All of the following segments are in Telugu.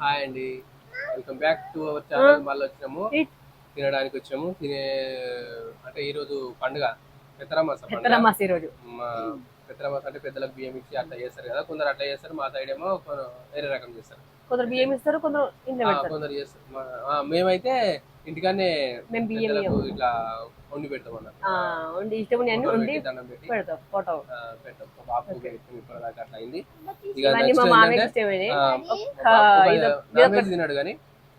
హాయ్ అండి. Welcome back to our channel మళ్ళీ వచ్చినాము. తినడానికి వచ్చాము. తినే అంటే ఈ రోజు పండుగ. పెత్తరమాస పండుగ. పెద్దలమ్మాసి ఈరోజు మా పెత్తరమాస అంటే పెద్దలకు బియ్యం ఇచ్చి అట్లా చేస్తారు కదా. కొందరు అట్లా చేస్తారు. మా సైడ్ ఏమో వేరే రకం చేస్తారు. కొందరు బియ్యం ఇస్తారు కొందరు కొందరు చేస్తారు. మేమైతే ఇంటికానే. ఇట్లా వండి పెడతాం అన్నట్టు ఆ, వండి ఇష్టం అన్ని వండి పెడతాం ఫోటో. బాబు ఇప్పటిదాకా అట్లా అయింది. ఇక మా మామయ్యకి నాన్ వెజ్ తిన్నాడు కానీ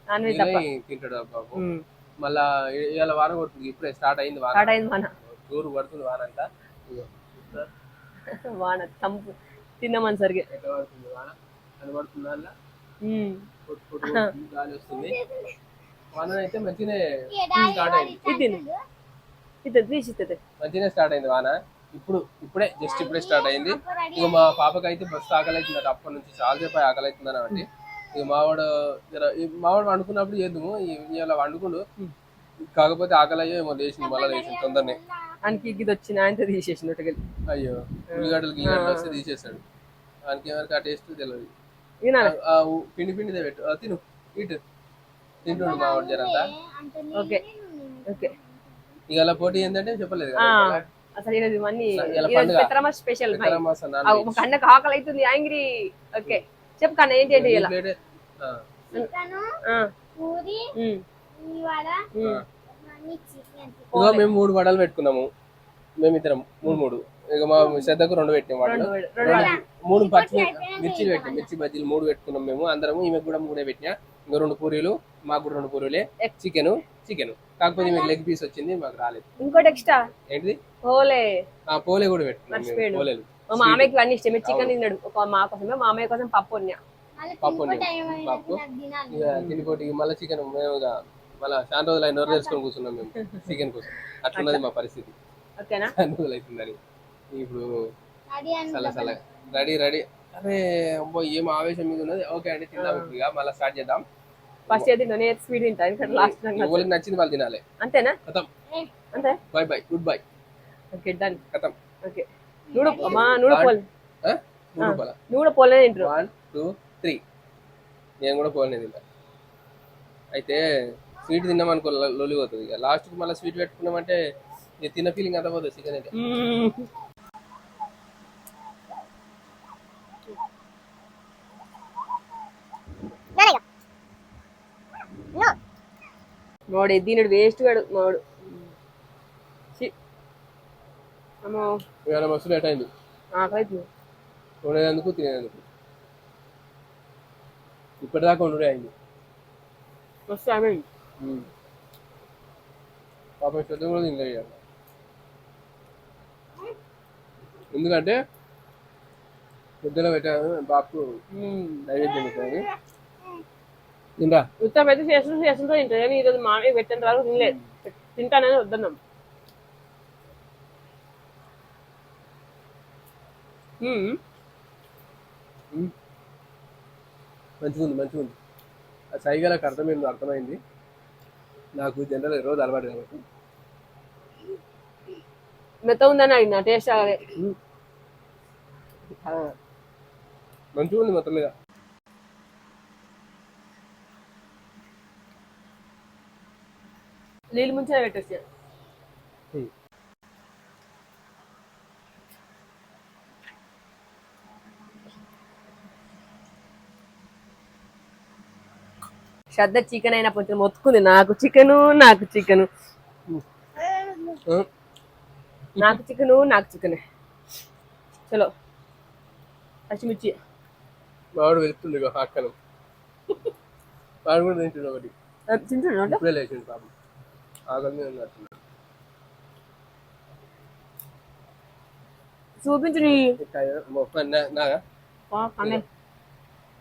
నాన్ వెజ్ తింటాడు బాబు. మళ్ళా ఇవాళ వాన కొడుతుంది ఇప్పుడే స్టార్ట్ అయింది వాన. స్టార్ట్ అయింది మన జోరు పడుతుంది వాన అంతా. వాన తంపు తిన్నామని సరిగా ఎట్లా పడుతుంది వాన? కనబడుతుందా అలా గాలి వస్తుంది. వాన అయితే మంచిగానే స్టార్ట్ అయింది. ఇది తిను ఇది తీసి ఇస్తుంది మంచిగానే స్టార్ట్ అయింది వాన. ఇప్పుడు ఇప్పుడే జస్ట్ ఇప్పుడే స్టార్ట్ అయింది. ఇక మా పాపకి అయితే బస్సు ఆకలి అప్పటి నుంచి చాలా సేపు ఆకలి అవుతుంది అని ఇక మావాడు మావాడు వండుకున్నప్పుడు చేద్దాము. ఇవాళ వండుకుండు. కాకపోతే ఆకలి అయ్యో ఏమో లేచింది మళ్ళీ లేచింది తొందరనే. ఆయనకి ఇది వచ్చిన ఆయనతో తీసేసినట్టుగా అయ్యో ఉల్లిగడ్డలు గిల్లిగడ్డలు వస్తే తీసేస్తాడు దానికి ఎవరికి ఆ టేస్ట్ తెలియదు పిండి పిండిదే పెట్టు. తిను. ఇటు. తింటుండు మా వాడు జరంతా. ఓకే. ఓకే. ఇక అలా పోటీ ఏంటంటే చెప్పలేదు అసలు ఈరోజు ఇవన్నీ స్పెషల్ కన్నకు ఆకలి అవుతుంది యాంగ్రీ. ఓకే చెప్పు కన్న ఏంటి ఏంటి ఇలా. మిర్చి మేము మూడు వడలు పెట్టుకున్నాము. మేమిద్దరం మూడు మూడు. ఇక మా శ్రద్ధకు రెండు పెట్టాం వడలు. రెండు వేడు- రెండు వేడు. మూడు పచ్చి మిర్చిలు పెట్టాం మిర్చి బజ్జీలు మూడు పెట్టుకున్నాం మేము. అందరము ఈమెకు కూడా మూడే పెట్టినా. ఇంకా రెండు పూరీలు మాకు కూడా రెండు పూరీలే. Chicken chicken. కాకపోతే మీకు లెగ్ పీస్ వచ్చింది మాకు రాలేదు. ఇంకోటి ఎక్స్ట్రా ఏంటిది? ఓలే ఆ పోలే కూడా పెట్టుకున్నాం. పోలేలు మా మామయ్యకి ఇవన్నీ ఇష్టమే చికెన్ తిన్నాడు. ఒక మా కోసమే మామయ్య కోసం పప్పు ఉన్నా పప్పు పప్పు. తినిపోటీ మళ్ళీ చికెన్ మేము మళ్ళీ చాలా రోజులు అయిన నోరు కూర్చున్నాం మేము. చికెన్ కోసం. అట్లున్నది మా పరిస్థితి. ఓకేనా? రోజులు అవుతుందని ఇప్పుడు చల్ల చల్ల రెడీ రెడీ. అరే అబ్బో ఏం ఆవేశం మీద ఉన్నది? ఓకే అండి తిందాం ఇప్పుడు ఇక. మళ్ళీ స్టార్ట్ చేద్దాం. ఫస్ట్ ఏది నేను స్పీడ్ తింటా ఎందుకంటే లాస్ట్ ఎవరికి నచ్చింది వాళ్ళు తినాలి. అంతేనా? కథం. అంతే? Bye bye goodbye okay done కథం. ఓకే. నూడు మా నూడు పోలే. మూడు రూపాయల నువ్వు కూడా పోలే తింటారు. వన్ టూ త్రీ నేను కూడా పోలే తింటా. అయితే స్వీట్ తిన్నాం అనుకో లొ- లొల్లి పోతుంది. ఇక లాస్ట్కి మళ్ళీ స్వీట్ పెట్టుకున్నామంటే ఇక తిన్న ఫీలింగ్ అంతా పోతుంది చికెన్ అయితే. మాడు దీనుడు వేస్ట్ గాడు మాడు ఛీ. అమ్మో. ఇవాళ మస్తు లేట్ అయింది. ఆకలి ఉండేందుకు తినేందుకు. ఇప్పటిదాకా ఉండే అయింది. మస్తు ఆమె. పాపం శ్రద్ధ కూడా తినలేదు. ఎందుకంటే పొద్దున పెట్టాను బాపు నైవేద్యం పెట్టాను. తిందా ఉత్తరం అయితే చేస్తుంటే చేస్తుంటే తింటారు కానీ ఈరోజు మామయ్య పెట్టిన తర్వాత తినలేదు తింటానని వద్దన్నాం. మ్మ్. మంచిగా ఉంది మంచిగా ఉంది ఆ సైగలకు అర్థమైంది అర్థమైంది. నాకు జనరల్ రోజు అలవాటు కాబట్టి. మెత్త ఉందని అడిగిన టేస్ట్ అదే మంచిగా ఉంది మొత్తం మీద. నీళ్ళు ముంచిన పెట్టేసి ఉమ్. శ్రద్ధ చికెన్ అయినా కొంచెం మొత్తుకుంది. నాకు చికెను నాకు చికెను. నాకు చికెను నాకు చికెన్. చలో. పచ్చిమిర్చి. వాడు వెళ్తుండే ఇక అక్కను. వాడు కూడా తింటుండే ఒకటి. తింటున్నా ఇప్పుడే లేచిండు పాపం. ఆకలి మీద ఉన్నట్టున్నాడు. చూపించు నీ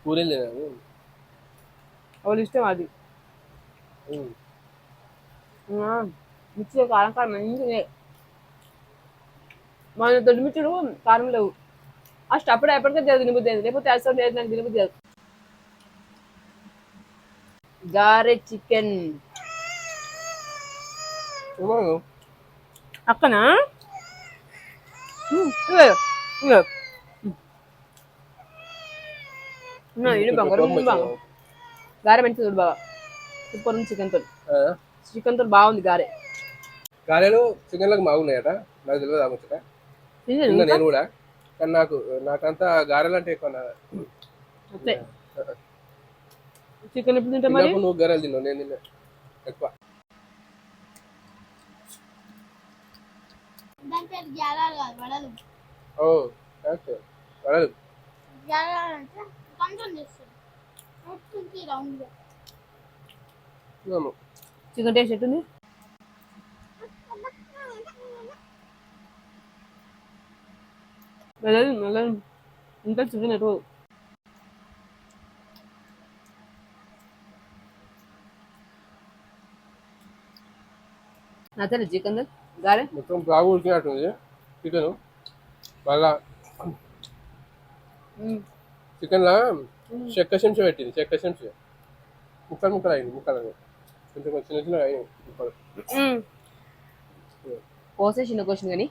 పూరీలు తినాను వాళ్ళు ఇష్టం అది? మిర్చి కారం కారం మంచిగా మన దొడ్డి మిర్చుడు కారం లేవు. ఫస్ట్ అప్పుడే ఎప్పటికే తెలియదు లేకపోతే అసలు లేదు నాకు లేదు గారె చికెన్ ఏమో, అక్కనా ఉమ్, ఇదిగో, ఇదిగో. ఉమ్. ఉమ్, ఇది బంగారం కోపం ఇది బంగారం వచ్చింది. గారె మంచిది చూడు బాగా. సూపర్ ఉంది చికెన్తో చికెన్తో బాగుంది గారె. గారెలు చికెన్లకు బాగున్నాయట. నాకు తెలియదు ఆ ముచ్చట? నేను కూడా. కానీ నాకు నాకంతా గారెలు అంటే ఎక్కువ చికెన్ ఎప్పుడు తింటా మరి? నువ్వు గారెలు తిన్నావు నేను తిన్నా. ఎక్కువ. దాని పేరు గ్యాలాలు కాదు వడలు ఓ కరెక్ట్ వడలు గ్యాలాలు అంటే కొంచెం చేస్తారు మొత్తం రౌండ్గా తిన్నాము. చికెన్ టేస్ట్ ఎట్టుంది వెళ్ళదు వెళ్ళదు ఇంకా చికెన్ ఎటు నచ్చలే చికెన్ గారె? మొత్తం బాగా ఉడికినట్టుంది చికెన్ మళ్ళా చికెన్ లా చెక్క చెంచా పెట్టింది చెక్క చెంచా. ముక్కలు ముక్కలు అయింది ముక్కలు. కొంచెం కొంచెం చిన్న చిన్న అయింది ముక్కలు. కోసే చిన్న కోసిన కానీ?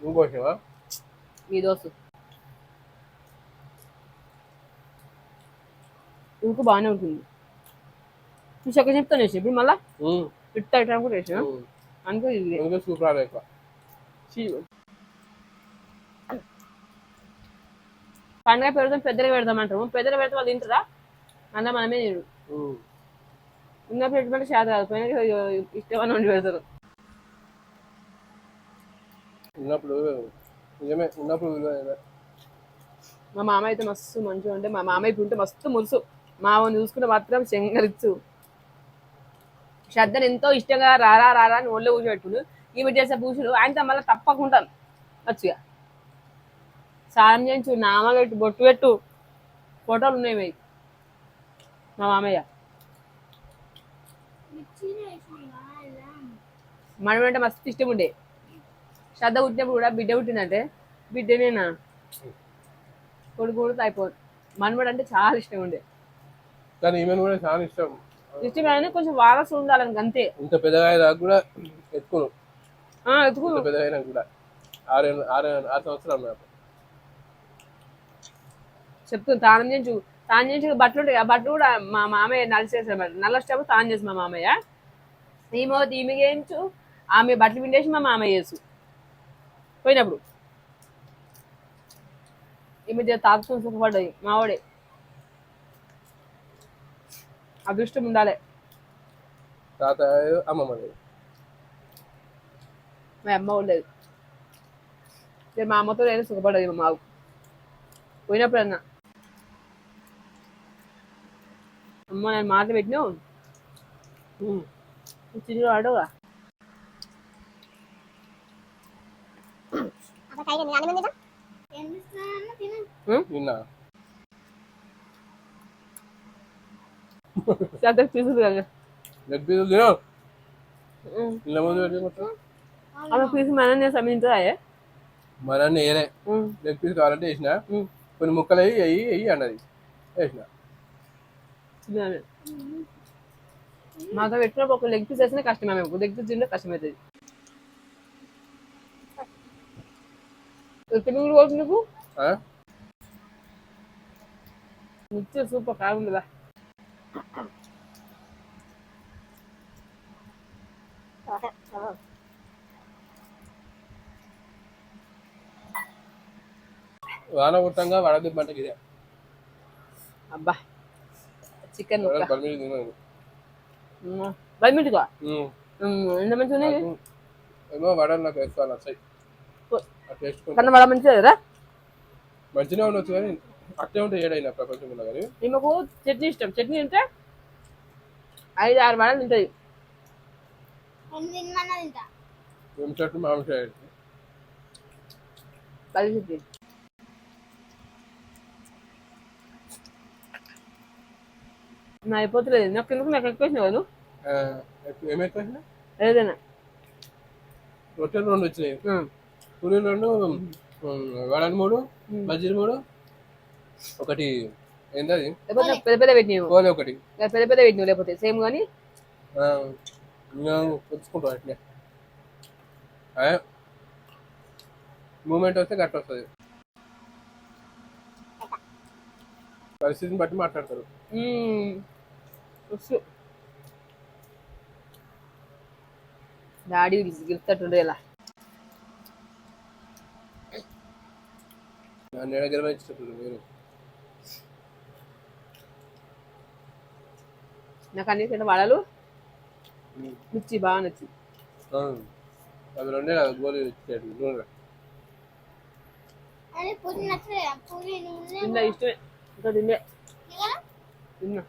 నువ్వు పోసావా మీ దోస్తు. ఇంకో బాగానే ఉంటుంది. నువ్వు చక్క చెప్తాను ఇప్పుడు మళ్ళా? ఇట్ట ఇట్లా కూడా వేసిన. అనుకో ఇది అందుకే సూపర్ ఆడ ఎక్కువ. పండుగ పెడతాం పెద్దగా పెడతాం అంటారు పెద్దగా పెడితే వాళ్ళు తింటారా? అలా మనమే తినరు. ఉన్నప్పుడు పెట్టుకుంటే చేత కాదు. పోయినా ఇష్టమని వండి పెడతారు. ఉన్నప్పుడు నిజమే ఉన్నప్పుడు. మా మామ అయితే మస్తు మంచిగా ఉంటే మా మామయ్య ఇప్పుడు ఉంటే మస్తు మురుసు. మా వాడిని చూసుకుంటే మాత్రం శంగరిచ్చు శ్రద్ధను ఎంతో ఇష్టంగా రారా రారా అని ఒళ్ళో కూర్చోబెట్టుడు ఈమె చేసే పూసులు ఆయనతో మళ్ళీ తప్పకుండా వచ్చుగా. స్నానం చేయించు నామ పెట్టు బొట్టు పెట్టు. ఫోటోలు ఉన్నాయి మీ మా మామయ్య. మనం అంటే మస్తు ఇష్టం ఉండే. శ్రద్ధ పుట్టినప్పుడు కూడా బిడ్డ పుట్టిందంటే బిడ్డనేనా? కొడుకు కూడా అయిపోదు మనవడు అంటే చాలా ఇష్టం ఉండే. కానీ ఈమెను కూడా చాలా ఇష్టం. ఇష్టం కానీ కొంచెం వారసు ఉండాలని అంతే ఇంత పెద్దగా దాకా కూడా ఎత్తుకును. ఆ, ఎత్తుకు ఇంత పెద్దగా అయినా కూడా. ఆరు ఆరు ఆరు సంవత్సరాలు నాకు చెప్తుంది తానం చేయించు తాను చేయించు బట్టలు ఉంటాయి ఆ బట్టలు కూడా మా మామయ్య నలిసేసాడు మరి నల్లసేపు తాను చేసి మా మామయ్య. ఈమె ఈమె చేయించు ఆమె బట్టలు పిండేసి మా మామయ్య చేసు. పోయినప్పుడు. ఈమె జర తాకుతూ సుఖపడ్డది మావాడే. అదృష్టం ఉండాలి. తాత అమ్మమ్మది మా అమ్మ ఉండేది. జర మా అమ్మతో నేను సుఖపడ్డది మా మావు పోయినప్పుడు అన్నా అమ్మ నేను మాట పెట్టినావు. చిన్న అడవుగా ఏం చాలా పీసులు లెగ్ పీసులు తిను నిన్న ముందు అలా పీసు మనం నేను సమీంచా మన నేనే. లెగ్ పీస్ కావాలంటే వేసిన. కొన్ని ముక్కలు అయ్యి అయ్యి అయ్యి అన్నది. వేసిన. మాతో పెట్టినప్పుడు ఒక లెగ్ పీస్ వేసినా కష్టమే మేము లెగ్ పీస్ తింటే కష్టమవుతుంది తెలుగు కొడుకు నీకు ఆ? నిత్య సూపర్ కాగా వాన కొట్టంగా వడదిబ్బంటకి ఇదే అబ్బా చికెన్ పర్మిట్ తిన్నాను. ఎంత మంచిగా ఉన్నాయి ఏమో వడలు నాకు ఎక్కువ నచ్చాయి. కన్నా వడ మంచిగా కదా మంచిగా ఉండొచ్చు కానీ అట్టే ఉంటే ఏడైనా ప్రపంచంలో కానీ. ఈమెకు చట్నీ ఇష్టం. చట్నీ తింటే ఐదు ఆరు వడలు తింటుంది పది చట్నీ నా అయిపోతలేదు. నాకు ఎందుకు నాకు ఎక్కువ వచ్చినావు నువ్వు ఆ, ఎక్కువ- ఏమి ఎక్కువ వచ్చినాయి? ఏదైనా. రొట్టెలు రెండు వచ్చినాయి. పూరీలు రెండు వడలు మూడు బజ్జీలు మూడు ఒకటి. ఏంటది లేకపోతే పెద్ద పెద్ద పెట్టినావు? కోలి ఒకటి. పెద్ద పెద్ద పెట్టినావు లేకపోతే? సేమ్ కానీ పుచ్చుకుంటాం అట్లే. మూమెంట్ వస్తే గట్ట వస్తుంది. పరిస్థితిని బట్టి మాట్లాడతారు. డాడీ గెలుపుతుండే ఇలా. నన్ను ఎడ గెలవచ్చేటప్పుడు మీరు. నాకు అన్ని తిన్న వడలు. మిర్చి బాగా నచ్చింది. అవి రెండే కదా గోళీలు ఇచ్చేది. నూనె అదే తిన్నా ఇష్టమే. ఇంకా తిండే ఇలా తిన్నా.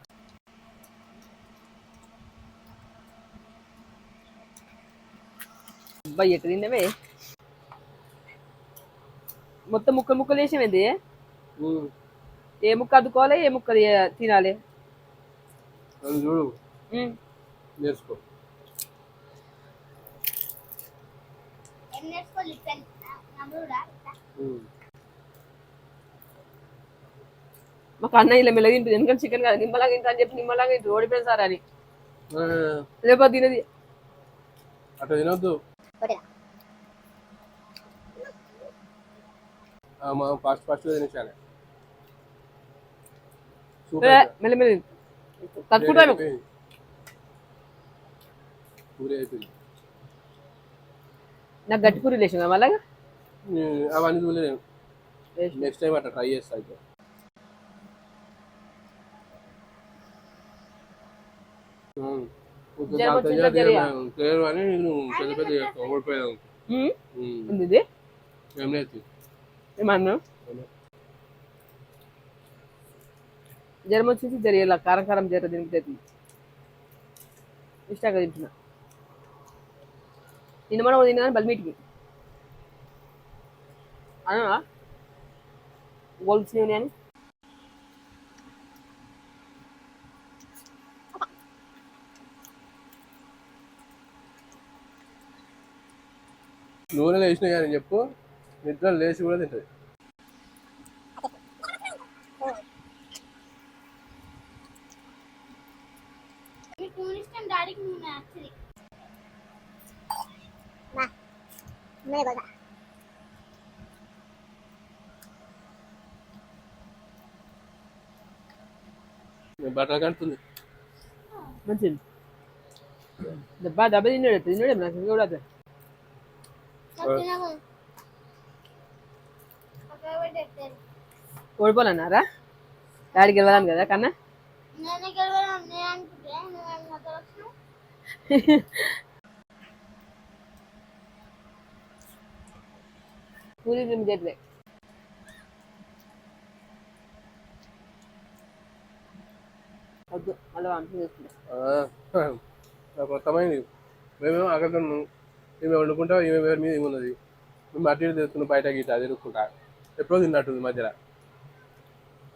అబ్బాయి ఎట్ట తిన్నావే? మొత్తం ముక్కలు ముక్కలు వేసామేంది. ఏ ముక్క అద్దుకోవాలి ఏ ముక్క తినాలి? చూడు. నేర్చుకో ఏం నేర్చుకోవాలి పెన్ నమ్ముడా ఉమ్. మాకు అన్న ఇలా మెల్లగా తింటుంది. ఎందుకంటే చికెన్ కాదు. నిమ్మలాగా తింటా అని చెప్పి నిమ్మలాగా తింటుంది. ఓడిపోయింది సార్ అని. లేకపోతే తినది. అట్లా తినొద్దు. ఆ, మా ఫాస్ట్ మెల్ల మెల్ల తట్టుకుంటాను. పూరి అయిపోయింది. నాకు గట్టి పూరి లేచింది మళ్ళా? నేను అవన్నీ చూడలేను నెక్స్ట్ టైం అట్లా ట్రై చేస్తా అయితే? తెలియదు అని నేను పెద్ద ఏం లేదు. ఏమన్నా జ్వరం వచ్చేసి జరిగేలా కారం కారం జ్వరం తింటుంది ఇష్టాగా తింటున్నా. నిన్న మనం తిన్నా కానీ బల్మీటికి అనా గోల్స్ అని నూనె లేచినాయి అని చెప్పు నిద్ర లేచి కూడా తింటుంది మీకు నూనె ఇష్టం డాడీకి నూనె నచ్చది నేను బట్టలు కడుతుంది మంచిది. దెబ్బ దెబ్బ తిన్నాడు తిన్నాడు? నాకు కూడా అదే. ఓడిపోవాలన్నారా డాడీ కదా కన్నా? పూరి వద్దు మళ్ళీ చేసుకుంటా నాకు అర్థమైంది. మేమేమో అక్కడ ఈమె వండుకుంటా ఈమె వేరు మీద ఈమె ఉన్నది మేము అటు ఇటు తెస్తున్నాం బయట గీట తిరుగుకుంటా. ఎప్పుడో తిన్నట్టుంది మధ్యలో.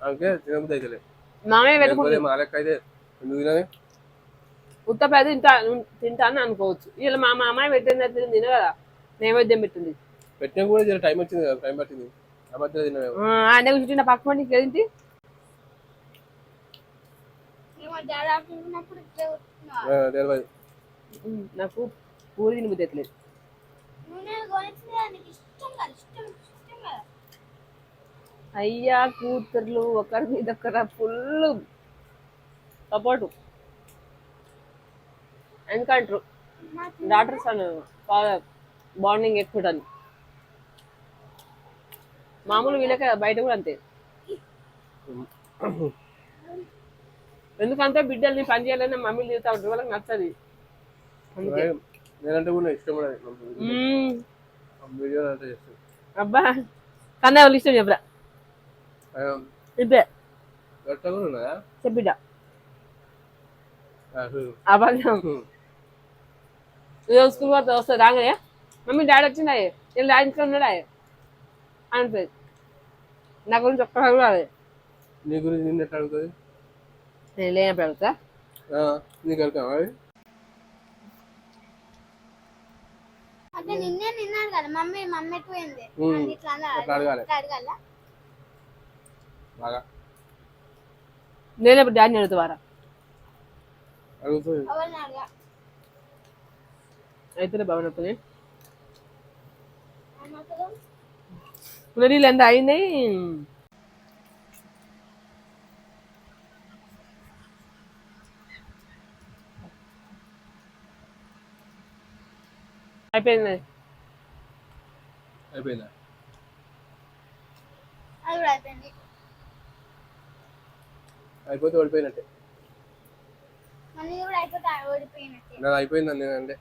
అందుకే తినబుద్ధి అయితే మా లెక్క అయితే ఎందుకు తినది? తింటా తింటా అని అనుకోవచ్చు. వీళ్ళు మా మామయ్య పెట్టింది అయితే తిన కదా నైవేద్యం పెట్టింది. పెట్టినా కూడా టైం వచ్చింది కదా టైం పట్టింది. ఆ మధ్యలో ఆయన కూర్చుంటే పక్క ఏంటి మేము డాడీ ఆడుకుంటున్నప్పుడు ఇట్లా కొట్టుకున్నావు ఆ, తెలియదు నాకు పూరి తిని బుద్ధి ఎత్తలేదు అయ్యా కూతుర్లు ఒకరి మీద ఒకరు ఫుల్ సపోర్టు. ఎందుకంటారు? డాక్టర్స్ అను బాండింగ్ ఎక్కువ మామూలు వీళ్ళకే బయట కూడా అంతే. ఎందుకంటే బిడ్డల్ని పని చేయాలని మమ్మీలు తిరుగుతా ఉంటారు. వాళ్ళకి నచ్చది. నేనంటే కూడా ఇష్టం. అబ్బా కన్నా వాళ్ళు ఇష్టం చెప్పరా. ఆ, చూడు. అబద్ధం. ఈరోజు స్కూల్ పోతే వస్తుంది రాగానే. మమ్మీ డాడీ వచ్చిందాయే నేను డాడీ ఇంట్లో ఉన్నాడా? అంటుంది నా గురించి ఒక్కసారి కూడా. నీ గురించి నిన్న ఎట్లా అడుగుతుంది? నేను లేనప్పుడు ఆ, నీకు వెళ్తాం అవి అంటే నిన్నే నిన్నాడు కదా మమ్మీ మమ్మీ పోయింది. ఇట్లా అడగాలి. బాగా. లేనప్పుడు డాడీని అడుగుతావారా? బాగున్నప్పుడు ఏమంటారు? నీళ్ళు ఎంత అయింది అయిపోయింది. అయిపోయిందా? అయిపోతే ఓడిపోయినట్టే. నాకు అయిపోయిందని నేనండి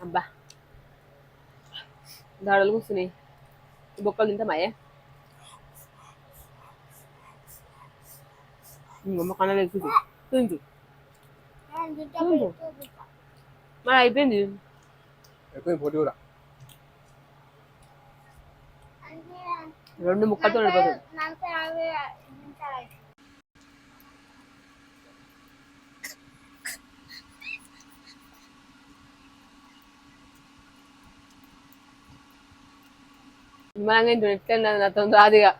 అబ్బా. దాడలు కూర్చున్నాయి. బొక్కలు తింటామాయే అమ్మ కన్నా ఎక్కువ తింటు. మరి అయిపోయింది అయిపోయింది పోటీ కూడా అంటే రెండు ముక్కలతో నడిపోతుంది నలభై యాభై నిమిషాలు అయిపోయింది నిమ్మలంగా ఇంటి ఎట్లా నాతో రాదుగా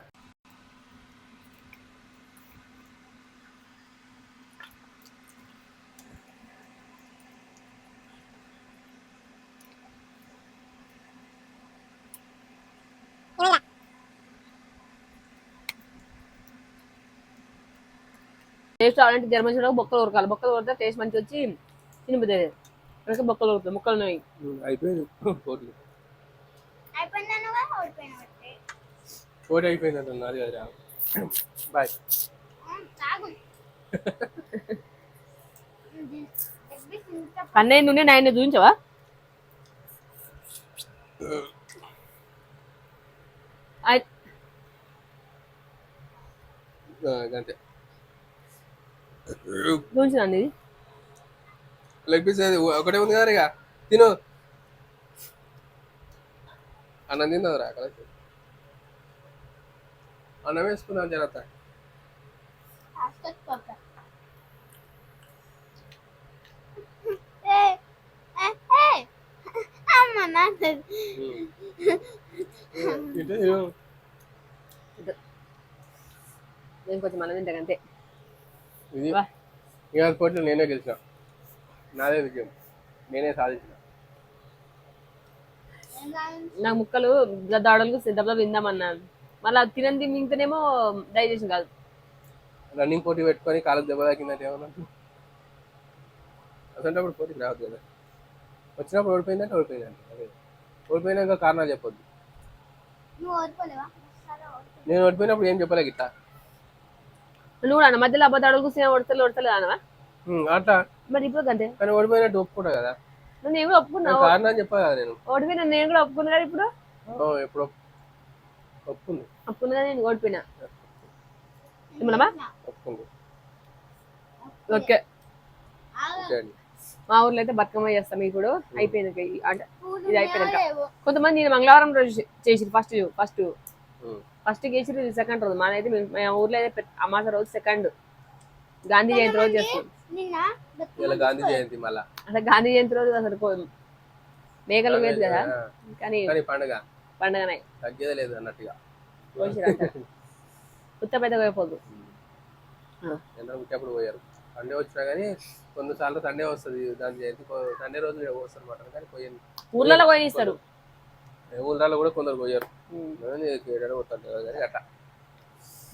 టేస్ట్ రావాలంటే జర్మన్ చూడక బొక్కలు ఉరకాలి. బొక్కలు ఉరితే టేస్ట్ మంచి వచ్చి తినిపోతుంది. అందుకే బొక్కలు ఉరుకుతాయి ముక్కలు ఉన్నాయి. అయిపోయింది. బాయ్. కన్నయ్య నుండి నాయన చూపించవా? అంతే చూపించండి ఇది లెగ్ పీస్ అది ఒకటే ఉంది కదా ఇక తిను. అన్నం తిన్నదిరా అక్కడ అన్నం వేసుకున్నాను జరత నేను కొంచెం మనం తింటాను అంతే. ఇది వా. ఇక పోటీ నేనే గెలిచిన. నాదే విజయం. నేనే సాధించిన? నాకు ముక్కలు దాడలకు దెబ్బలు తిందామన్నా మళ్ళీ తినంది మింగతేనేమో డైజెషన్ కాదు. రన్నింగ్ పోటీ పెట్టుకొని కాళ్ళకి దెబ్బ తాకిందంటే ఏమన్నా అసలు పోటీకి రావద్దు కదా. వచ్చినప్పుడు ఓడిపోయిందంటే ఓడిపోయిందంటే. అదే. ఓడిపోయినాక కారణాలు చెప్పొద్దు. నేను ఓడిపోయినప్పుడు ఏం చెప్పలే గిట్ట నువ్వు కూడా అన్న మధ్యలో అబద్ధాడుకు కూర్చొని ఒడతలు ఒడతలు అనవా అట్లా. మరి ఇప్పుడు అంతే కానీ ఓడిపోయినట్టు ఒప్పుకుంటా కదా. నేను కూడా ఒప్పుకున్నావు నేను కారణం చెప్పా కదా నేను. ఓడిపోయినా నేను కూడా ఒప్పుకున్నా కదా ఇప్పుడు? ఒప్- ఒప్పుకుంది. ఒప్పుకున్నా నేను ఓడిపోయినా. ఒప్పుకుంది. ఓకే. మా ఊర్లో అయితే బతుకమ్మ చేస్తాం ఇప్పుడు. అయిపోయింది అంటే ఇది అయిపోయినాక. కొంతమంది మంగళవారం రోజు చేసిరు ఫస్ట్ ఫస్ట్. ఫస్ట్ ఇది సెకండ్ రోజు. మాదైతే మేము- మా ఊర్లో అయితే అమాస రోజు సెకండ్ గాంధీ జయంతి రోజు చేస్తాం. గాంధీ జయంతి మళ్ళా. అసలు గాంధీ జయంతి రోజు అసలు కో- మేకలు వేరు కదా? కానీ కానీ పండుగ. పండగనే. తగ్గేదే లేదు అన్నట్టుగా. ఉత్త పెద్ద అయిపోదు ఎందరో పుట్టేప్పుడు పోయారు. సండే వచ్చినా కానీ కొన్నిసార్లు సండే వస్తుంది దాని జయంతి. సండే రోజు వస్తారు అనమాట కానీ పోయింది. ఊర్లలో పోయిస్తారు. ఊళ్ళలో కూడా కొందరు పోయారు. పోతారు కానీ అట్లా.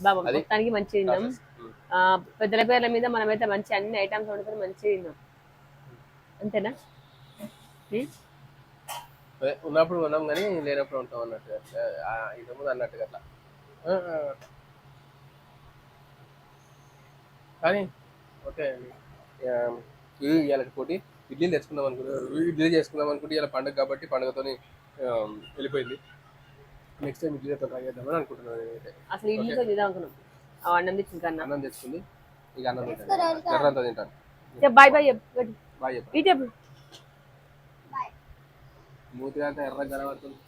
బాబా మొత్తానికి మంచి తిన్నాం. పెద్దల పేర్ల మీద మనమైతే మంచి అన్ని ఐటమ్స్ వండుకొని మంచిగా తిన్నాం. అంతేనా? ఉన్నప్పుడు ఉన్నాం కానీ లేనప్పుడు ఉంటాం అన్నట్టు ఇంతకుముందు అన్నట్టుగా అట్లా. కానీ ఓకే ఇవాళ పోటీ. ఇడ్లీలు తెచ్చుకుందాం అనుకుంటున్నాం. ఇడ్లీ చేసుకుందాం అనుకుంటే ఇలా పండుగ కాబట్టి పండుగతోని వెళ్ళిపోయింది. నెక్స్ట్ టైం ఇడ్లీతో ట్రై చేద్దామని అనుకుంటున్నాను నేనైతే. అసలు ఇడ్లీతో తిందాం అనుకున్నాం. ఆ అన్నం తెచ్చిన కన్నా. అన్నం తెచ్చుకుంది. ఇక అన్నం తింటాను. ఎర్రంతా తింటాను చెప్పు బాయ్ బాయ్ చెప్పు చెప్పు. బాయ్ మూతి అంతా ఎర్రగా కనబడుతుంది.